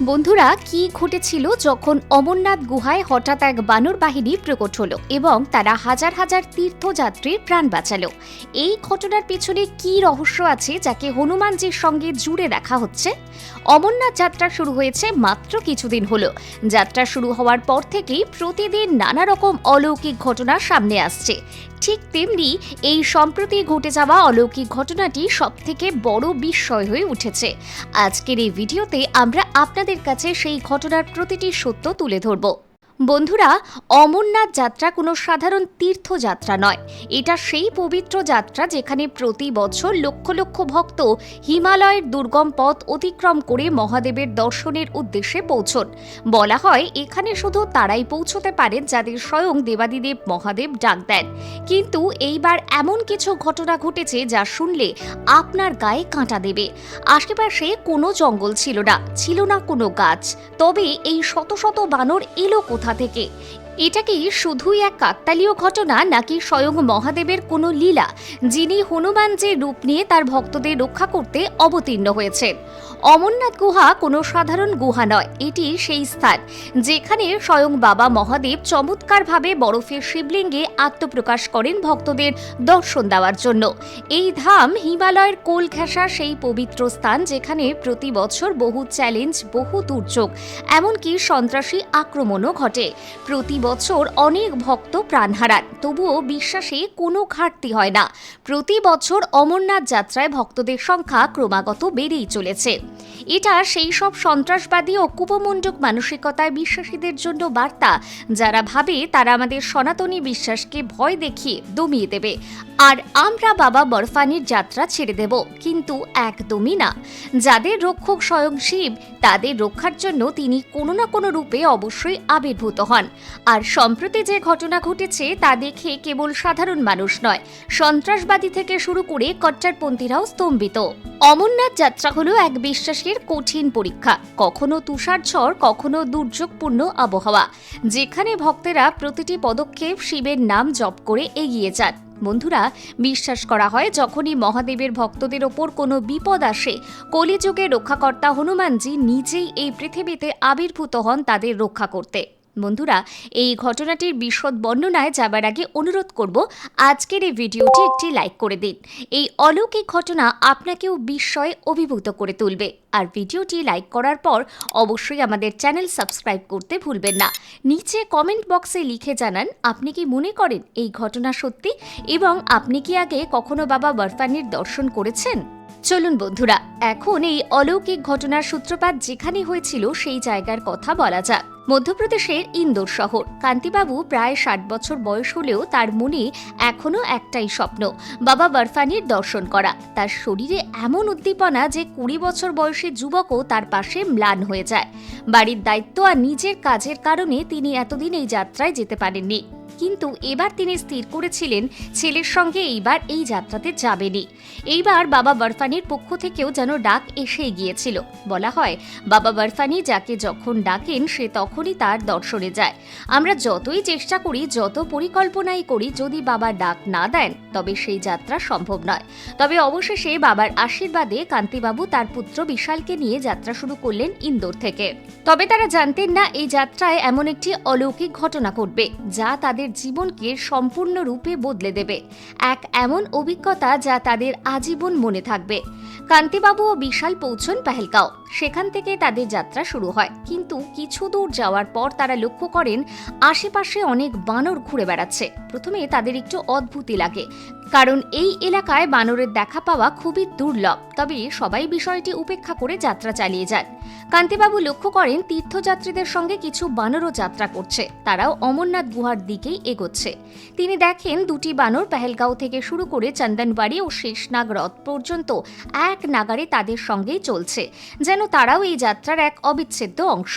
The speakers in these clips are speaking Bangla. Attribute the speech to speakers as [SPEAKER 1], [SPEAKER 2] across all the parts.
[SPEAKER 1] বন্ধুরা, কি ঘটেছিল যখন অমরনাথ গুহায় হঠাৎ এক বানর বাহিনী প্রকট হলো এবং তারা হাজার হাজার তীর্থযাত্রীর প্রাণ বাঁচালো? এই ঘটনার পেছনে কি রহস্য আছে যাকে হনুমানজির সঙ্গে জুড়ে দেখা হচ্ছে? অমরনাথ যাত্রা শুরু হয়েছে মাত্র কিছুদিন হলো। যাত্রা শুরু হওয়ার পর থেকেই প্রতিদিন নানা রকম অলৌকিক ঘটনা সামনে আসছে। ঠিক তেমনি এই সম্প্রতি ঘটে যাওয়া অলৌকিক ঘটনাটি সবথেকে বড় বিস্ময় হয়ে উঠেছে। আজকের এই ভিডিওতে আমরা আপনাদের কাছে সেই ঘটনার প্রতিটি সত্য তুলে ধরব। বন্ধুরা, অমরনাথ যাত্রা কোনো সাধারণ তীর্থযাত্রা নয়। এটা সেই পবিত্র যাত্রা যেখানে প্রতি বছর লক্ষ লক্ষ ভক্ত হিমালয়ের দুর্গম পথ অতিক্রম করে মহাদেবের দর্শনের উদ্দেশ্যে পৌঁছন। বলা হয়, এখানে শুধু তারাই পৌঁছতে পারেন যাদের স্বয়ং দেবাদিদেব মহাদেব ডাক দেন। কিন্তু এইবার এমন কিছু ঘটনা ঘটেছে যা শুনলে আপনার গায়ে কাঁটা দেবে। আশেপাশে কোনো জঙ্গল ছিল না ছিল না কোনো গাছ। তবে এই শত শত বানর এলো কোথা থেকে? এটা কি শুধুই এক কাকতালীয় ঘটনা নাকি স্বয়ং মহাদেবের কোনো লীলা, যিনি হনুমানজির রূপ নিয়ে তার ভক্তদের রক্ষা করতে অবতীর্ণ হয়েছেন অমরনাথ গুহা কোনো সাধারণ গুহা নয়, এটি সেই স্থান, যেখানে স্বয়ং বাবা মহাদেব চমৎকারভাবে বরফের শিবলিঙ্গে আত্মপ্রকাশ করেন ভক্তদের দর্শন দেওয়ার জন্য। এই ধাম হিমালয়ের কোল ঘেঁষা সেই পবিত্র স্থান যেখানে প্রতি বছর বহু চ্যালেঞ্জ, বহু দুর্যোগ, এমনকি সন্ত্রাসী আক্রমণও ঘটে। প্রতি বছর অনেক ভক্ত প্রাণ হারান। তবুও বিশ্বাসে কোনো ঘাটতি হয় না। প্রতি বছর অমরনাথ যাত্রায় ভক্তদের সংখ্যা ক্রমাগত বেড়েই চলেছে। এটা সেই সব সন্ত্রাসবাদী ও কুপমণ্ডক মানসিকতায় বিশ্বাসীদের জন্য বার্তা। যারা ভাবে, তারা আমাদের সনাতনী বিশ্বাসকে ভয় দেখিয়ে দমিয়ে দেবে। আর আমরা বাবা বরফানির যাত্রা ছেড়ে দেব, কিন্তু একদমই না। যাদের রক্ষক স্বয়ং শিব, তাদের রক্ষার জন্য তিনি কোনো না কোনো রূপে অবশ্যই আবির্ভূত হন। আর সম্প্রতি যে ঘটনা ঘটেছে, তা দেখে কেবল সাধারণ মানুষ নয়, সন্ত্রাসবাদী থেকে শুরু করে কট্টারপন্থীরাও স্তম্ভিত। অমরনাথ যাত্রা হলো এক বিশ্বাসের কঠিন পরীক্ষা। কখনো তুষারঝড় কখনো দুর্যোগপূর্ণ আবহাওয়া। যেখানে ভক্তেরা প্রতিটি পদক্ষেপ শিবের নাম জপ করে এগিয়ে যান। বন্ধুরা, বিশ্বাস করা হয়, যখনই মহাদেবের ভক্তদের ওপর কোনো বিপদ আসে কলিযুগে রক্ষাকর্তা হনুমানজি নিজেই এই পৃথিবীতে আবির্ভূত হন তাদের রক্ষা করতে। বন্ধুরা, এই ঘটনাটির বিশদ বর্ণনায় যাবার আগে অনুরোধ করব, আজকের এই ভিডিওটি একটি লাইক করে দিন। এই অলৌকিক ঘটনা আপনাকেও বিস্ময়ে অভিভূত করে তুলবে। আর ভিডিওটি লাইক করার পর অবশ্যই আমাদের চ্যানেল সাবস্ক্রাইব করতে ভুলবেন না। নিচে কমেন্ট বক্সে লিখে জানান, আপনি কি মনে করেন এই ঘটনা সত্যি এবং আপনি কি আগে কখনো বাবা বরফানির দর্শন করেছেন? চলুন বন্ধুরা, এখন এই অলৌকিক ঘটনার সূত্রপাত যেখানে হয়েছিল সেই জায়গার কথা বলা যাক। মধ্যপ্রদেশের ইন্দোর শহর। কান্তিবাবু প্রায় ষাট বছর বয়স হলেও তার মনে এখনও একটাই স্বপ্ন, বাবা বরফানির দর্শন করা। তার শরীরে এমন উদ্দীপনা যে কুড়ি বছর বয়সী যুবকও তার পাশে ম্লান হয়ে যায়। বাড়ির দায়িত্ব আর নিজের কাজের কারণে তিনি এতদিন এই যাত্রায় যেতে পারেননি। কিন্তু এবার তিনি স্থির করেছিলেন ছেলের সঙ্গে এইবার এই যাত্রাতে যাবেনই। এইবার বাবা বরফানির পক্ষ থেকেও যেন ডাক এসে গিয়েছিল। বলা হয়, বাবা বরফানি যাকে যখন ডাকেন, সে তখনই তার দর্শনে যায়। আমরা যতই চেষ্টা করি, যত পরিকল্পনাই করি, যদি বাবা ডাক না দেন, তবে সেই যাত্রা সম্ভব নয়। তবে অবশেষে বাবার আশীর্বাদে কান্তিবাবু তার পুত্র বিশালকে নিয়ে যাত্রা শুরু করলেন ইন্দোর থেকে। তবে তারা জানতেন না, এই যাত্রায় এমন একটি অলৌকিক ঘটনা ঘটবে, যা তাদের জীবনকে সম্পূর্ণরূপে বদলে দেবে। এক এমন অভিজ্ঞতা যা তাদের আজীবন মনে থাকবে। কান্তিবাবু ও বিশাল পৌঁছন পেহেলগাঁও। সেখান থেকে তাদের যাত্রা শুরু হয়। কিন্তু কিছু দূর যাওয়ার পর তারা লক্ষ্য করেন, আশেপাশে অনেক বানর ঘুরে বেড়াচ্ছে। প্রথমে তাদের একটু অদ্ভুতি লাগে, কারণ এই এলাকায় বানরের দেখা পাওয়া খুবই দুর্লভ। তবে সবাই বিষয়টি উপেক্ষা করে যাত্রা চালিয়ে যান। কান্তিবাবু লক্ষ্য করেন, তীর্থযাত্রীদের সঙ্গে কিছু বানরও যাত্রা করছে। তারাও অমরনাথ গুহার দিকেই এগোচ্ছে। তিনি দেখেন, দুটি বানর পেহেলগাঁও থেকে শুরু করে চন্দনবাড়ি ও শেষনাগ হ্রদ পর্যন্ত এক নাগারে তাদের সঙ্গেই চলছে, যেন তারাও এই যাত্রার এক অবিচ্ছেদ্য অংশ।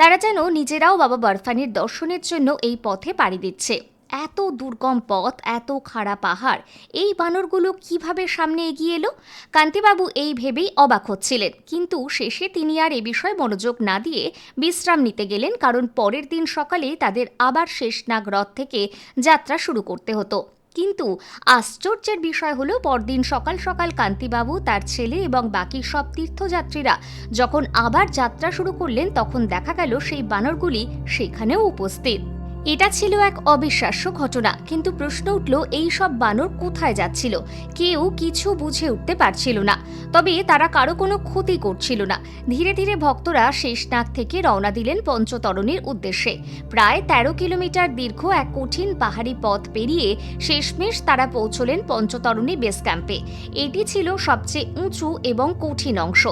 [SPEAKER 1] তারা যেন নিজেরাও বাবা বরফানির দর্শনের জন্য এই পথে পাড়ি দিচ্ছে। এত দুর্গম পথ, এত খাড়া পাহাড়, এই বানরগুলো কীভাবে সামনে এগিয়ে এলো? কান্তিবাবু এই ভেবেই অবাক হচ্ছিলেন। কিন্তু শেষে তিনি আর এ বিষয়ে মনোযোগ না দিয়ে বিশ্রাম নিতে গেলেন, কারণ পরের দিন সকালে তাদের আবার শেষনাগ হ্রদ থেকে যাত্রা শুরু করতে হতো। কিন্তু আশ্চর্যের বিষয় হলো পরদিন সকাল সকাল কান্তিবাবু, তার ছেলে এবং বাকি সব তীর্থযাত্রীরা যখন আবার যাত্রা শুরু করলেন, তখন দেখা গেল সেই বানরগুলি সেখানেও উপস্থিত। এটা ছিল এক অবিশ্বাস্য ঘটনা, কিন্তু প্রশ্ন উঠল এই সব বানর কোথায় যাচ্ছিল? কেউ কিছু বুঝে উঠতে পারছিল না। তবে তারা কারও কোনো ক্ষতি করছিল না। ধীরে ধীরে ভক্তরা শেষনাগ থেকে রওনা দিলেন পঞ্চতরণীর উদ্দেশ্যে। প্রায় তেরো কিলোমিটার দীর্ঘ এক কঠিন পাহাড়ি পথ পেরিয়ে শেষমেশ তারা পৌঁছলেন পঞ্চতরণী বেস ক্যাম্পে। এটি ছিল সবচেয়ে উঁচু এবং কঠিন অংশ।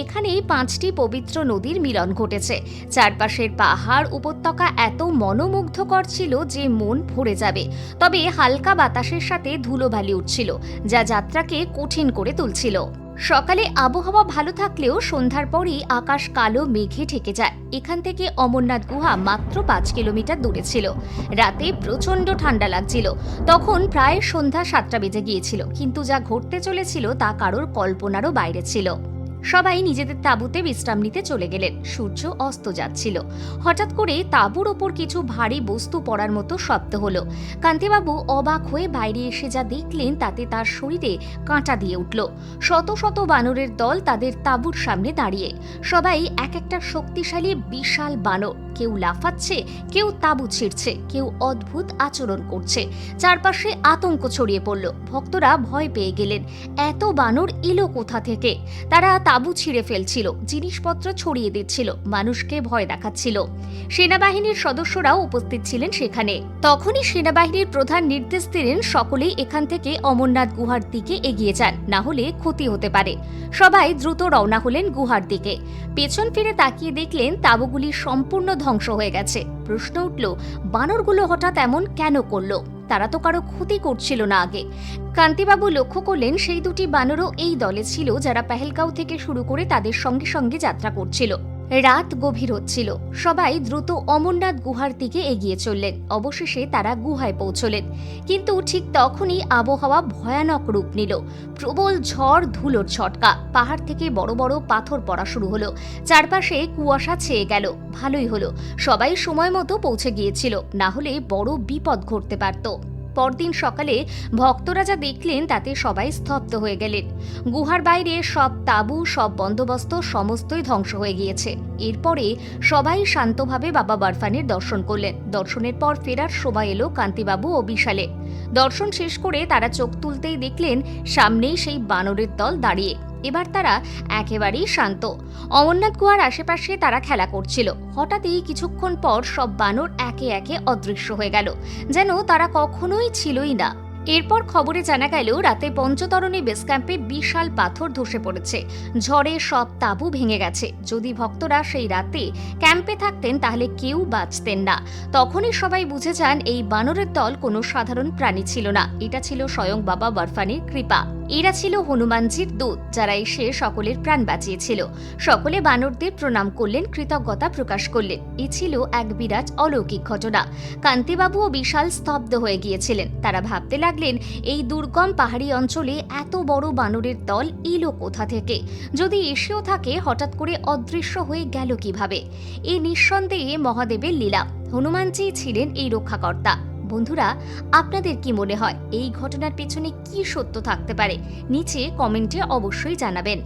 [SPEAKER 1] এখানেই পাঁচটি পবিত্র নদীর মিলন ঘটেছে। চারপাশের পাহাড় উপত্যকা এত মনোমুগ্ধকর ছিল যে মন ভরে যাবে। তবে হালকা বাতাসের সাথে ধুলোবালি উঠছিল, যা যাত্রাকে কঠিন করে তুলছিল। সকালে আবহাওয়া ভালো থাকলেও সন্ধ্যার পরই আকাশ কালো, মেঘে ঢেকে যায়। এখান থেকে অমরনাথ গুহা মাত্র পাঁচ কিলোমিটার দূরে ছিল। রাতে প্রচণ্ড ঠান্ডা লাগছিল। তখন প্রায় সন্ধ্যা সাতটা বেজে গিয়েছিল, কিন্তু যা ঘটতে চলেছিল তা কারোর কল্পনারও বাইরে ছিল। সবাই নিজেদের তাঁবুতে বিশ্রাম নিতে চলে গেলেন। সূর্য অস্ত যাচ্ছিল। হঠাৎ করে তাঁবুর ওপর কিছু ভারী বস্তু পড়ার মতো শব্দ হলো। কান্তিবাবু অবাক হয়ে বাইরে এসে যা দেখলেন তাতে তার শরীরে কাঁটা দিয়ে উঠল। শত শত বানরের দল তাদের তাঁবুর সামনে দাঁড়িয়ে। সবাই এক একটা শক্তিশালী বিশাল বানর। কেউ লাফাচ্ছে, কেউ তাঁবু ছিঁড়ছে, কেউ অদ্ভুত আচরণ করছে। চারপাশে আতঙ্ক ছড়িয়ে পড়ল। ভক্তরা ভয় পেয়ে গেলেন। এত বানর এলো কোথা থেকে? তারা তাঁবু ছিঁড়ে ফেলছিল, জিনিসপত্র ছড়িয়ে দিচ্ছিল, মানুষকে ভয় দেখাচ্ছিল। সেনাবাহিনীর সদস্যরাও উপস্থিত ছিলেন সেখানে। তখনই সেনাবাহিনীর প্রধান নির্দেশ দিলেন সকলেই এখান থেকে অমরনাথ গুহার দিকে এগিয়ে যান, না হলে ক্ষতি হতে পারে। সবাই দ্রুত রওনা হলেন গুহার দিকে। পেছন ফিরে তাকিয়ে দেখলেন তাঁবুগুলি সম্পূর্ণ ধ্বংস হয়ে গেছে। প্রশ্ন উঠল, বানরগুলো হঠাৎ এমন কেন করল? তারা তো কারও ক্ষতি করছিল না আগে। কান্তিবাবু লক্ষ্য করলেন, সেই দুটি বানরও এই দলে ছিল যারা পেহেলগাঁও থেকে শুরু করে তাদের সঙ্গে সঙ্গে যাত্রা করছিল। রাত গভীর হচ্ছিল। সবাই দ্রুত অমরনাথ গুহার দিকে এগিয়ে চললেন। অবশেষে তারা গুহায় পৌঁছলেন। কিন্তু ঠিক তখনই আবহাওয়া ভয়ানক রূপ নিল। প্রবল ঝড় ধুলোর ছটকা পাহাড় থেকে বড় বড় পাথর পড়া শুরু হলো। চারপাশে কুয়াশা ছেয়ে গেল। ভালোই হলো। সবাই সময় মতো পৌঁছে গিয়েছিল। না হলে বড় বিপদ ঘটতে পারত। পরদিন সকালে ভক্তরা যা দেখলেন তাতে সবাই স্তব্ধ হয়ে গেলেন। গুহার বাইরে সব তাঁবু, সব বন্দোবস্ত সমস্তই ধ্বংস হয়ে গিয়েছে। এরপরে সবাই শান্তভাবে বাবা বারফানের দর্শন করলেন। দর্শনের পর ফেরার সময় এলো কান্তিবাবু ও বিশালে। দর্শন শেষ করে তারা চোখ তুলতেই দেখলেন সামনেই সেই বানরের দল দাঁড়িয়ে। এবার তারা একেবারেই শান্ত। অমরনাথ গুহার আশেপাশে তারা খেলা করছিল। হঠাৎই কিছুক্ষণ পর সব বানর একে একে অদৃশ্য হয়ে গেল। যেন তারা কখনোই ছিলই না। এরপর খবরে জানা গেল, রাতে পঞ্চতরণী বেস ক্যাম্পে বিশাল পাথর ধসে পড়েছে। ঝড়ে সব তাঁবু ভেঙে গেছে। যদি ভক্তরা সেই রাতে ক্যাম্পে থাকতেন, তাহলে কেউ বাঁচতেন না। তখনই সবাই বুঝে যান, এই বানরের দল কোনো সাধারণ প্রাণী ছিল না। এটা ছিল স্বয়ং বাবা বরফানির কৃপা। এরা ছিল হনুমানজির দূত, যারা এসে সকলের প্রাণ বাঁচিয়েছিল। সকলে বানরদের প্রণাম করলেন, কৃতজ্ঞতা প্রকাশ করলেন। এ ছিল এক বিরাট অলৌকিক ঘটনা। কান্তিবাবুও বিশাল স্তব্ধ হয়ে গিয়েছিলেন। তারা ভাবতে লাগলেন, এই দুর্গম পাহাড়ি অঞ্চলে এত বড় বানরের দল এলো কোথা থেকে? যদি এসেও থাকে, হঠাৎ করে অদৃশ্য হয়ে গেল কীভাবে? এই নিঃসন্দেহে মহাদেবের লীলা। হনুমানজি ছিলেন এই রক্ষাকর্তা। বন্ধুরা, আপনাদের কি মনে হয় এই ঘটনার পেছনে কি সত্য থাকতে পারে? নিচে কমেন্টে অবশ্যই জানাবেন।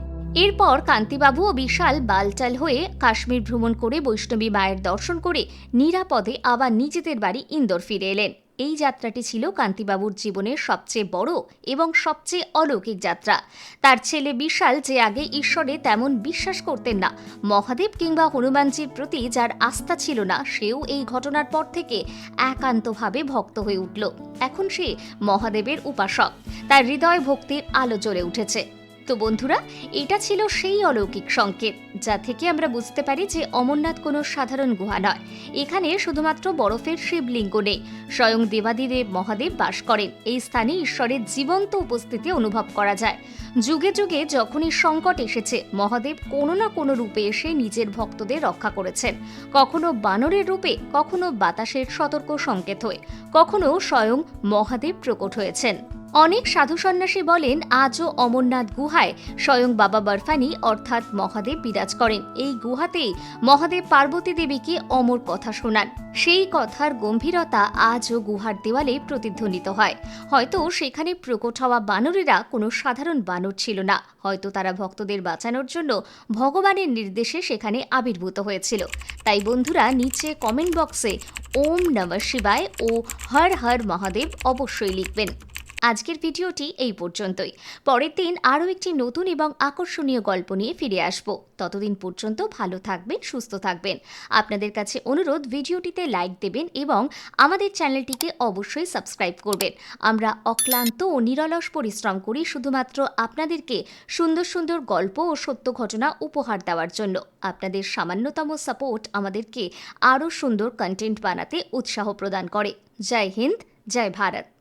[SPEAKER 1] এরপর কান্তিবাবু ও বিশাল বালটাল হয়ে কাশ্মীর ভ্রমণ করে বৈষ্ণবী মায়ের দর্শন করে নিরাপদে আবার নিজেদের বাড়ি ইন্দোর ফিরে এলেন। এই যাত্রাটি ছিল কান্তিবাবুর জীবনের সবচেয়ে বড় এবং সবচেয়ে অলৌকিক যাত্রা। তার ছেলে বিশাল যে আগে ঈশ্বরে তেমন বিশ্বাস করতেন না, মহাদেব কিংবা হনুমানজির প্রতি যার আস্থা ছিল না, সেও এই ঘটনার পর থেকে একান্তভাবে ভক্ত হয়ে উঠল। এখন সে মহাদেবের উপাসক। তার হৃদয় ভক্তির আলো জ্বলে উঠেছে। তো বন্ধুরা, এটা ছিল সেই অলৌকিক সংকেত, যা থেকে আমরা বুঝতে পারি যে অমরনাথ কোনো সাধারণ গুহা নয়। এখানে শুধুমাত্র বরফের শিবলিঙ্গ নেই, স্বয়ং দেবাদিদেব মহাদেব বাস করেন। এই স্থানে ঈশ্বরের জীবন্ত উপস্থিতি অনুভব করা যায়। যুগে যুগে যখনই সংকট এসেছে, মহাদেব কোনো না কোনো রূপে এসে নিজের ভক্তদের রক্ষা করেছেন। কখনো বানরের রূপে, কখনো বাতাসের সতর্ক সংকেত হয়ে, কখনো স্বয়ং মহাদেব প্রকট হয়েছেন। অনেক সাধু সন্ন্যাসী বলেন, আজও অমরনাথ গুহায় স্বয়ং বাবা বরফানি অর্থাৎ মহাদেব বিরাজ করেন। এই গুহাতেই মহাদেব পার্বতী দেবীকে অমর কথা শোনান। সেই কথার গম্ভীরতা আজও গুহার দেওয়ালে প্রতিধ্বনিত হয়। হয়তো সেখানে প্রকট হওয়া বানরেরা কোনো সাধারণ বানর ছিল না। হয়তো তারা ভক্তদের বাঁচানোর জন্য ভগবানের নির্দেশে সেখানে আবির্ভূত হয়েছিল। তাই বন্ধুরা, নিচে কমেন্ট বক্সে ওম নমঃ শিবায় ও হর হর মহাদেব অবশ্যই লিখবেন। আজকের ভিডিওটি এই পর্যন্তই। পরের দিন আরও একটি নতুন এবং আকর্ষণীয় গল্প নিয়ে ফিরে আসব। ততদিন পর্যন্ত ভালো থাকবেন, সুস্থ থাকবেন। আপনাদের কাছে অনুরোধ, ভিডিওটিতে লাইক দেবেন এবং আমাদের চ্যানেলটিকে অবশ্যই সাবস্ক্রাইব করবেন। আমরা অক্লান্ত ও নিরলস পরিশ্রম করি শুধুমাত্র আপনাদেরকে সুন্দর সুন্দর গল্প ও সত্য ঘটনা উপহার দেওয়ার জন্য। আপনাদের সামান্যতম সাপোর্ট আমাদেরকে আরও সুন্দর কন্টেন্ট বানাতে উৎসাহ প্রদান করে। জয় হিন্দ, জয় ভারত।